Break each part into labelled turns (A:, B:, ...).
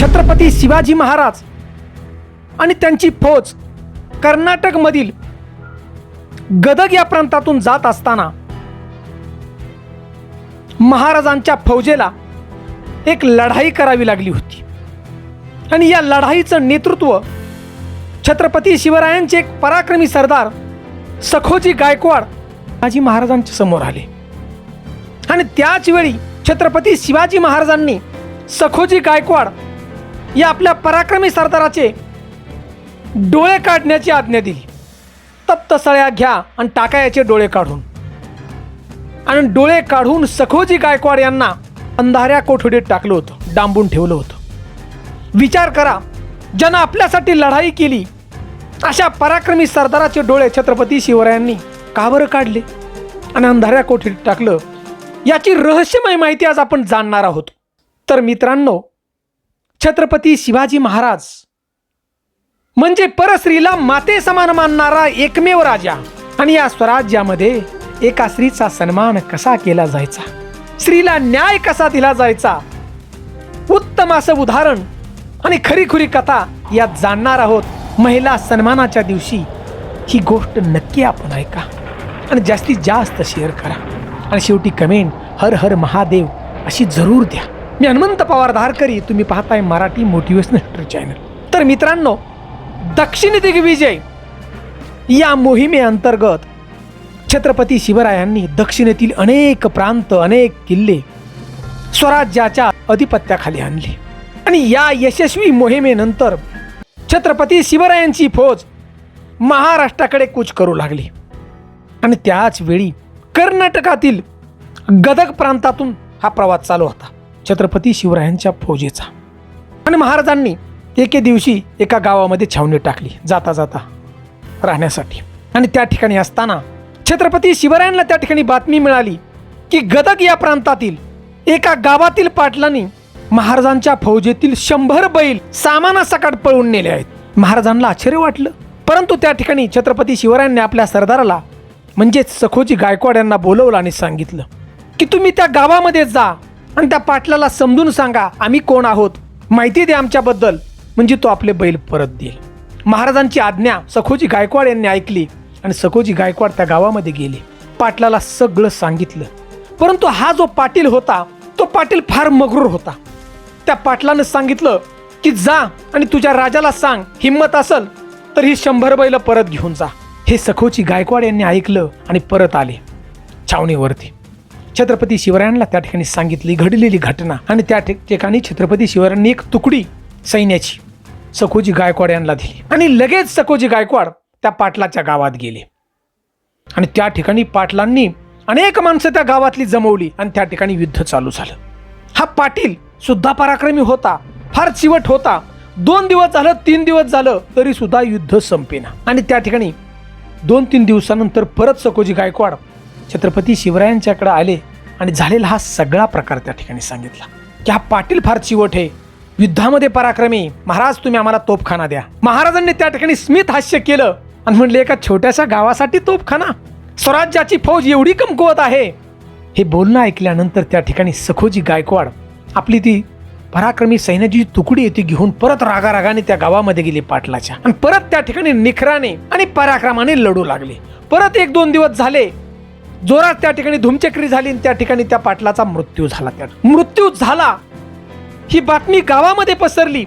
A: छत्रपती शिवाजी महाराज आणि त्यांची फौज कर्नाटकमधील गदग या प्रांतातून जात असताना महाराजांच्या फौजेला एक लढाई करावी लागली होती. आणि या लढाईचं नेतृत्व छत्रपती शिवरायांचे एक पराक्रमी सरदार सखोजी गायकवाड शिवाजी महाराजांच्या समोर आले. आणि त्याच वेळी छत्रपती शिवाजी महाराजांनी सखोजी गायकवाड या आपल्या पराक्रमी सरदाराचे डोळे काढण्याची आज्ञा दिली. तप्त सळ्या घ्या आणि टाका याचे डोळे काढून. आणि डोळे काढून सखोजी गायकवाड यांना अंधाऱ्या कोठडीत टाकलं होतं डांबून ठेवलं होतं. विचार करा ज्यानं आपल्यासाठी लढाई केली अशा पराक्रमी सरदाराचे डोळे छत्रपती शिवरायांनी का बरं काढले आणि अंधाऱ्या कोठडीत टाकलं? याची रहस्यमय माहिती आज आपण जाणणार आहोत. तर मित्रांनो छत्रपती शिवाजी महाराज. म्हणजे परस्त्रीला माते समान मानणारा एकमेव राजा. आणि या स्वराज्यामध्ये एका स्त्रीचा सन्मान कसा केला जायचा? स्त्रीला न्याय कसा दिला जायचा? उत्तम असं उदाहरण आणि खरीखुरी कथा यात जाणणार आहोत महिला सन्मानाच्या दिवशी. ही गोष्ट नक्की आपण ऐका. आणि जास्तीत जास्त शेअर करा. आणि शेवटी कमेंट हर हर महादेव अशी जरूर द्या. मी हनुमंत पवार धारकरी तुम्ही पाहताय मराठी मोटिवेशनल चॅनल तर मित्रांनो दक्षिण दिग्विजय या मोहिमेअंतर्गत छत्रपती शिवरायांनी दक्षिणेतील अनेक प्रांत अनेक किल्ले स्वराज्याच्या अधिपत्याखाली आणले. आणि या यशस्वी मोहिमेनंतर छत्रपती शिवरायांची फौज महाराष्ट्राकडे कूच करू लागली. आणि त्याच वेळी कर्नाटकातील गदग प्रांतातून हा प्रवास चालू होता. छत्रपती शिवरायांच्या फौजेचा. आणि महाराजांनी एके दिवशी एका गावामध्ये छावणी टाकली जाता जाता राहण्यासाठी. आणि त्या ठिकाणी असताना छत्रपती शिवरायांना त्या ठिकाणी बातमी मिळाली की गदग या प्रांतातील एका गावातील पाटलांनी महाराजांच्या फौजेतील शंभर बैल सामानासकट पळून नेले आहेत. महाराजांना आश्चर्य वाटलं. परंतु त्या ठिकाणी छत्रपती शिवरायांनी आपल्या सरदाराला म्हणजेच सखोजी गायकवाड यांना बोलवलं आणि सांगितलं की तुम्ही त्या गावामध्ये जा आणि त्या पाटलाला समजून सांगा आम्ही कोण आहोत? माहिती द्या आमच्याबद्दल. म्हणजे तो आपले बैल परत देईल. महाराजांची आज्ञा सखोजी गायकवाड यांनी ऐकली आणि सखोजी गायकवाड त्या गावामध्ये गेले. पाटलाला सगळं सांगितलं. परंतु हा जो पाटील होता तो पाटील फार मगरूर होता. त्या पाटलानं सांगितलं की जा आणि तुझ्या राजाला सांग हिंमत असल तर ही शंभर बैल परत घेऊन जा. हे सखोची गायकवाड यांनी ऐकलं आणि परत आले. छावणीवरती. छत्रपती शिवरायांना त्या ठिकाणी सांगितली घडलेली घटना. आणि त्या ठिकाणी छत्रपती शिवरायांनी एक तुकडी सैन्याची सखोजी गायकवाड यांना दिली. आणि लगेच सखोजी गायकवाड त्या पाटलाच्या गावात गेले. आणि त्या ठिकाणी पाटलांनी अनेक माणसं त्या गावातली जमवली आणि त्या ठिकाणी युद्ध चालू झालं. हा पाटील सुद्धा पराक्रमी होता फार चिवट होता. दोन दिवस झालं तीन दिवस झालं तरी सुद्धा युद्ध संपेना. आणि त्या ठिकाणी दोन तीन दिवसानंतर परत सकोजी गायकवाड छत्रपती शिवरायांच्याकडे आले आणि झालेला हा सगळा प्रकार त्या ठिकाणी सांगितला. की हा पाटील फार चिवट आहे. युद्धामध्ये पराक्रमी. महाराज तुम्ही आम्हाला तोफखाना द्या. महाराजांनी त्या ठिकाणी स्मित हास्य केलं आणि म्हणले एका छोट्याशा गावासाठी तोफखाना. स्वराज्याची फौज एवढी कमकुवत आहे. हे बोलणं ऐकल्यानंतर त्या ठिकाणी सखोजी गायकवाड आपली ती पराक्रमी सैन्याची तुकडी येते घेऊन परत रागारागाने त्या गावामध्ये गेली पाटलाच्या. आणि परत त्या ठिकाणी निखराने आणि पराक्रमाने लढू लागले. परत एक दोन दिवस झाले. जोरात त्या ठिकाणी धुमचक्री झाली आणि त्या ठिकाणी त्या पाटलाचा मृत्यू झाला. त्या मृत्यू झाला. ही बातमी गावामध्ये पसरली.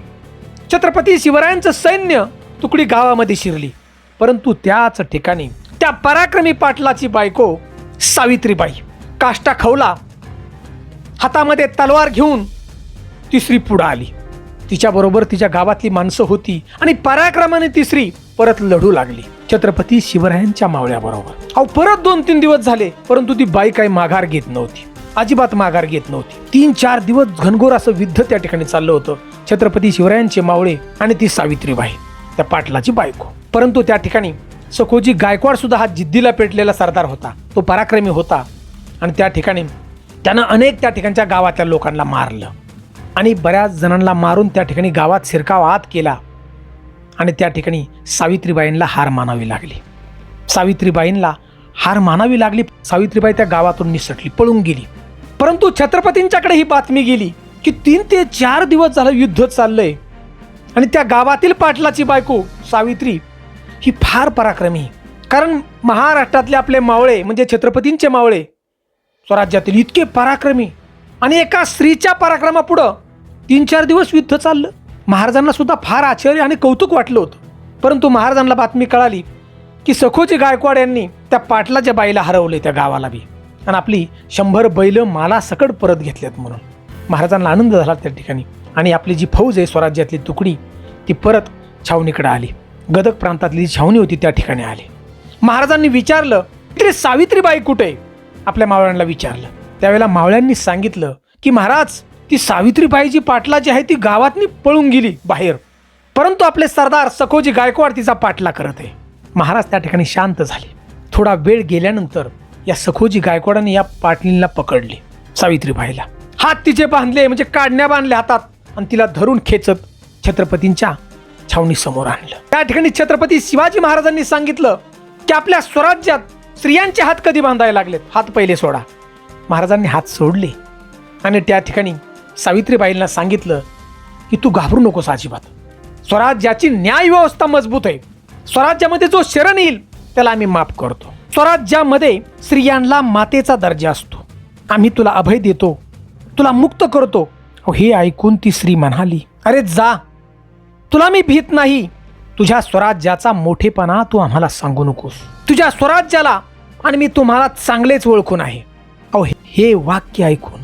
A: छत्रपती शिवरायांचं सैन्य तुकडी गावामध्ये शिरली. परंतु त्याच ठिकाणी त्या पराक्रमी पाटलाची बायको सावित्रीबाई काष्टा खवला हातामध्ये तलवार घेऊन तिसरी पुढं आली. तिच्याबरोबर तिच्या गावातली माणसं होती आणि पराक्रमाने तिसरी परत लढू लागली. छत्रपती शिवरायांच्या मावळ्याबरोबर. अहो परत दोन तीन दिवस झाले परंतु ती बाई काही माघार घेत नव्हती. अजिबात माघार घेत नव्हती. तीन चार दिवस घनघोर असं युद्ध त्या ठिकाणी चाललं होतं. छत्रपती शिवरायांचे मावळे आणि ती सावित्रीबाई त्या पाटलाची बायको. परंतु त्या ठिकाणी सखोजी गायकवाड सुद्धा हा जिद्दीला पेटलेला सरदार होता. तो पराक्रमी होता आणि त्या ठिकाणी त्यानं अनेक त्या ठिकाणच्या गावातल्या लोकांना मारलं. आणि बऱ्याच जणांना मारून त्या ठिकाणी गावात शिरकाव आत केला. आणि त्या ठिकाणी सावित्रीबाईंना हार मानावी लागली. सावित्रीबाईंना हार मानावी लागली. सावित्रीबाई त्या गावातून निसटली पळून गेली. परंतु छत्रपतींच्याकडे ही बातमी गेली की तीन ते चार दिवस झालं युद्ध चाललंय. आणि त्या गावातील पाटलाची बायको सावित्री ही फार पराक्रमी. कारण महाराष्ट्रातले आपले मावळे म्हणजे छत्रपतींचे मावळे स्वराज्यातील इतके पराक्रमी. आणि एका स्त्रीच्या पराक्रमापुढं तीन चार दिवस युद्ध चाललं. महाराजांना सुद्धा फार आश्चर्य आणि कौतुक वाटलं होतं. परंतु महाराजांना बातमी कळाली की सखोजी गायकवाड यांनी त्या पाटलाच्या बाईला हरवले त्या गावाला बी. आणि आपली शंभर बैल माला सकट परत घेतल्यात म्हणून. महाराजांना आनंद झाला त्या ठिकाणी. आणि आपली जी फौज आहे स्वराज्यातली तुकडी ती परत छावणीकडे आली. गदक प्रांतातली जी छावणी होती त्या ठिकाणी आली. महाराजांनी विचारलं तरी सावित्रीबाई कुठे? आहे? आपल्या मावळ्यांना विचारलं. त्यावेळेला मावळ्यांनी सांगितलं की महाराज ती सावित्रीबाईची पाटला जी आहे ती गावातनी पळून गेली बाहेर. परंतु आपले सरदार सखोजी गायकवाड तिचा पाटला करत आहे. महाराज त्या ठिकाणी शांत झाले. थोडा वेळ गेल्यानंतर या सखोजी गायकवाडाने या पाटलींना पकडले सावित्रीबाईला. हात तिचे बांधले म्हणजे काढण्या बांधल्या हातात आणि तिला धरून खेचत छत्रपतींच्या छावणी समोर आणलं. त्या ठिकाणी छत्रपती शिवाजी महाराजांनी सांगितलं की आपल्या स्वराज्यात स्त्रियांचे हात कधी बांधायला लागलेत? हात पहिले सोडा. महाराजांनी हात सोडले आणि त्या ठिकाणी सावित्रीबाईंना सांगितलं की तू घाबरू नकोस अजिबात. स्वराज्याची न्याय व्यवस्था मजबूत आहे स्वराज्यामध्ये जो शरण येईल त्याला आम्ही माफ करतो. स्वराज्यामध्ये स्त्रियांना मातेचा दर्जा असतो आम्ही तुला अभय देतो तुला मुक्त करतो. अहो, हे ऐकून ती स्त्री म्हणाली अरे जा तुला मी भीत नाही. तुझ्या स्वराज्याचा मोठेपणा तू आम्हाला सांगू नकोस. तुझ्या स्वराज्याला आणि मी तुम्हाला चांगलेच ओळखून आहे. अहो हे- हे वाक्य ऐकून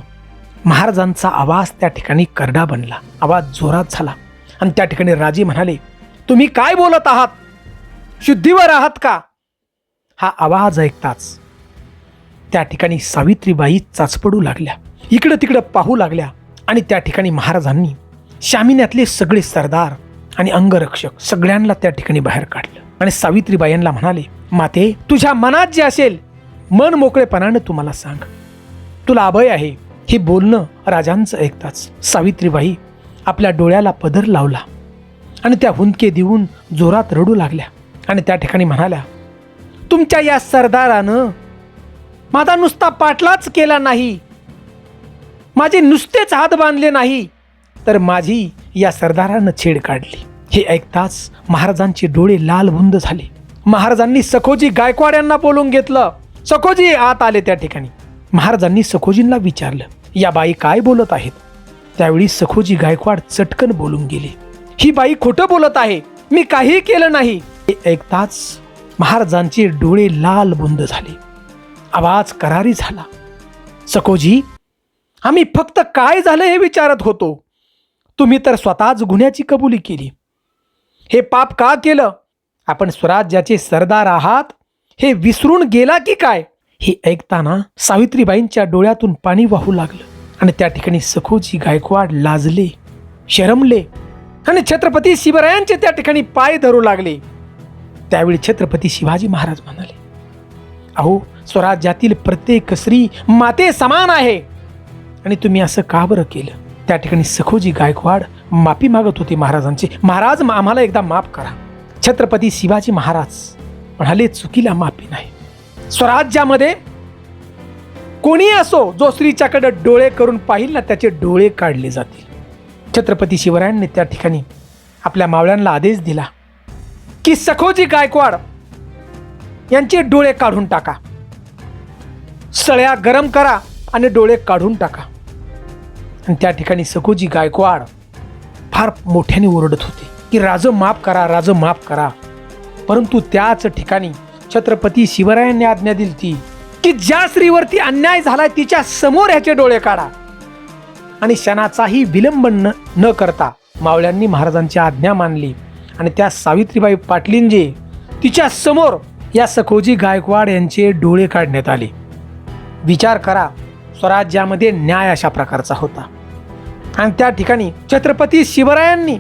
A: महाराजांचा आवाज त्या ठिकाणी करडा बनला. आवाज जोरात झाला. आणि त्या ठिकाणी राजे म्हणाले तुम्ही काय बोलत आहात? शुद्धीवर आहात का? हा आवाज ऐकताच त्या ठिकाणी सावित्रीबाई चाचपडू लागल्या. इकडं तिकडं पाहू लागल्या. आणि त्या ठिकाणी महाराजांनी शामिन्यातले सगळे सरदार आणि अंगरक्षक सगळ्यांना त्या ठिकाणी बाहेर काढलं. आणि सावित्रीबाईंना म्हणाले माते तुझ्या मनात जे असेल मन मोकळेपणानं तुम्हाला सांग. तुला अभय आहे. हे बोलणं राजांचं ऐकताच. सावित्रीबाई आपल्या डोळ्याला पदर लावला आणि त्या हुंदके देऊन जोरात रडू लागल्या आणि त्या ठिकाणी म्हणाल्या तुमच्या या सरदारानं माझा नुसता पाटलाच केला नाही. माझे नुसतेच हात बांधले नाही. तर माझी या सरदारानं छेड काढली. हे ऐकताच महाराजांचे डोळे लालबुंद झाले. महाराजांनी सखोजी गायकवाड यांना बोलून घेतलं. सखोजी आत आले त्या ठिकाणी. महाराजांनी सखोजींना विचारलं या बाई काय बोलत आहेत? त्यावेळी सखोजी गायकवाड चटकन बोलून गेले ही बाई खोटं बोलत आहे मी काही केलं नाही. हे ऐकताच महाराजांचे डोळे लाल बुंद झाले आवाज करारी झाला सखोजी आम्ही फक्त काय झालं हे विचारत होतो? तुम्ही तर स्वतःच गुन्ह्याची कबुली केली. हे पाप का केलं? आपण स्वराज्याचे सरदार आहात हे विसरून गेला की काय? हे ऐकताना सावित्रीबाईंच्या डोळ्यातून पाणी वाहू लागलं आणि त्या ठिकाणी सखोजी गायकवाड लाजले शरमले आणि छत्रपती शिवरायांचे त्या ठिकाणी पाय धरू लागले. त्यावेळी छत्रपती शिवाजी महाराज म्हणाले अहो स्वराज्यातील प्रत्येक स्त्री माते समान आहे. आणि तुम्ही असं का बरं केलं? त्या ठिकाणी सखोजी गायकवाड माफी मागत होते महाराजांची. महाराज आम्हाला एकदा माफ करा. छत्रपती शिवाजी महाराज म्हणाले चुकीला माफी नाही. स्वराज्यामध्ये कोणी असो जो स्त्रीच्याकडे डोळे करून पाहिल ना त्याचे डोळे काढले जातील. छत्रपती शिवरायांनी त्या ठिकाणी आपल्या मावळ्यांना आदेश दिला की सखोजी गायकवाड यांचे डोळे काढून टाका. सळ्या गरम करा आणि डोळे काढून टाका. आणि त्या ठिकाणी सखोजी गायकवाड फार मोठ्याने ओरडत होते की राज माफ करा राज माफ करा. परंतु त्याच ठिकाणी छत्रपती शिवरायांनी आज्ञा दिली ती की ज्या स्त्रीवरती अन्याय झालाय तिच्या समोर ह्याचे डोळे काढा. आणि क्षणाचाही विलंब न न करता मावळ्यांनी महाराजांची आज्ञा मानली. आणि त्या सावित्रीबाई पाटलींजे तिच्या समोर या सखोजी गायकवाड यांचे डोळे काढण्यात आले. विचार करा स्वराज्यामध्ये न्याय अशा प्रकारचा होता. आणि त्या ठिकाणी छत्रपती शिवरायांनी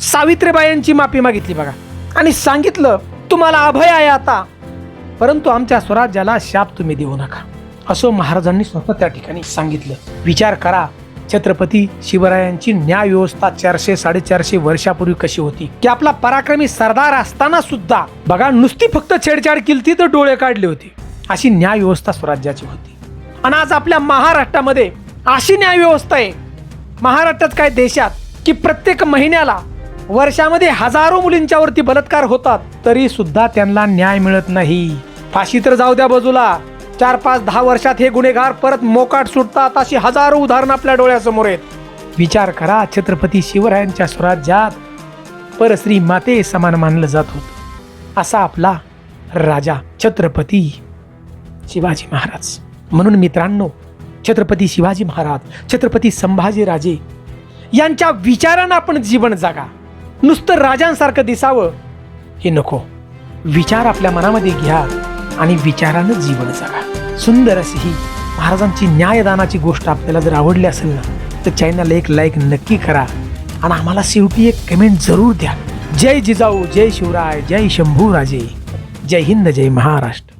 A: सावित्रीबाईंची माफी मागितली बघा. आणि सांगितलं तुम्हाला अभय आहे आता. परंतु आमच्या स्वराज्याला शाप तुम्ही देऊ नका. असं महाराजांनी स्वतः त्या ठिकाणी सांगितलं. विचार करा छत्रपती शिवरायांची न्याय व्यवस्था चारशे साडेचारशे वर्षापूर्वी कशी होती? की आपला पराक्रमी सरदार असताना सुद्धा बघा नुसती फक्त छेडछाड केली तर डोळे काढले होते. अशी न्याय व्यवस्था स्वराज्याची होती. आणि आज आपल्या महाराष्ट्रामध्ये अशी न्याय व्यवस्था आहे. महाराष्ट्रात काय देशात की प्रत्येक महिन्याला वर्षामध्ये हजारो मुलींच्यावरती बलात्कार होतात तरी सुद्धा त्यांना न्याय मिळत नाही. फाशी तर जाऊ द्या बाजूला. चार पाच दहा वर्षात हे गुन्हेगार परत मोकाट सुटतात अशी हजारो उदाहरणं आपल्या डोळ्यासमोर आहेत. विचार करा छत्रपती शिवरायांच्या स्वराज्यात परश्री माते समान मानलं जात होत. असा आपला राजा छत्रपती शिवाजी महाराज. म्हणून मित्रांनो छत्रपती शिवाजी महाराज छत्रपती संभाजीराजे यांच्या विचारानं आपण जीवन जागा. नुसतं राजांसारखं दिसावं. हे नको. विचार आपल्या मनामध्ये घ्या आणि विचारानं जीवन जगा. सुंदर अशी ही महाराजांची न्यायदानाची गोष्ट आपल्याला जर आवडली असेल ना तर चॅनलला एक लाईक नक्की करा आणि आम्हाला शेवटी एक कमेंट जरूर द्या. जय जिजाऊ जय शिवराय जय शंभू राजे जय हिंद जय महाराष्ट्र.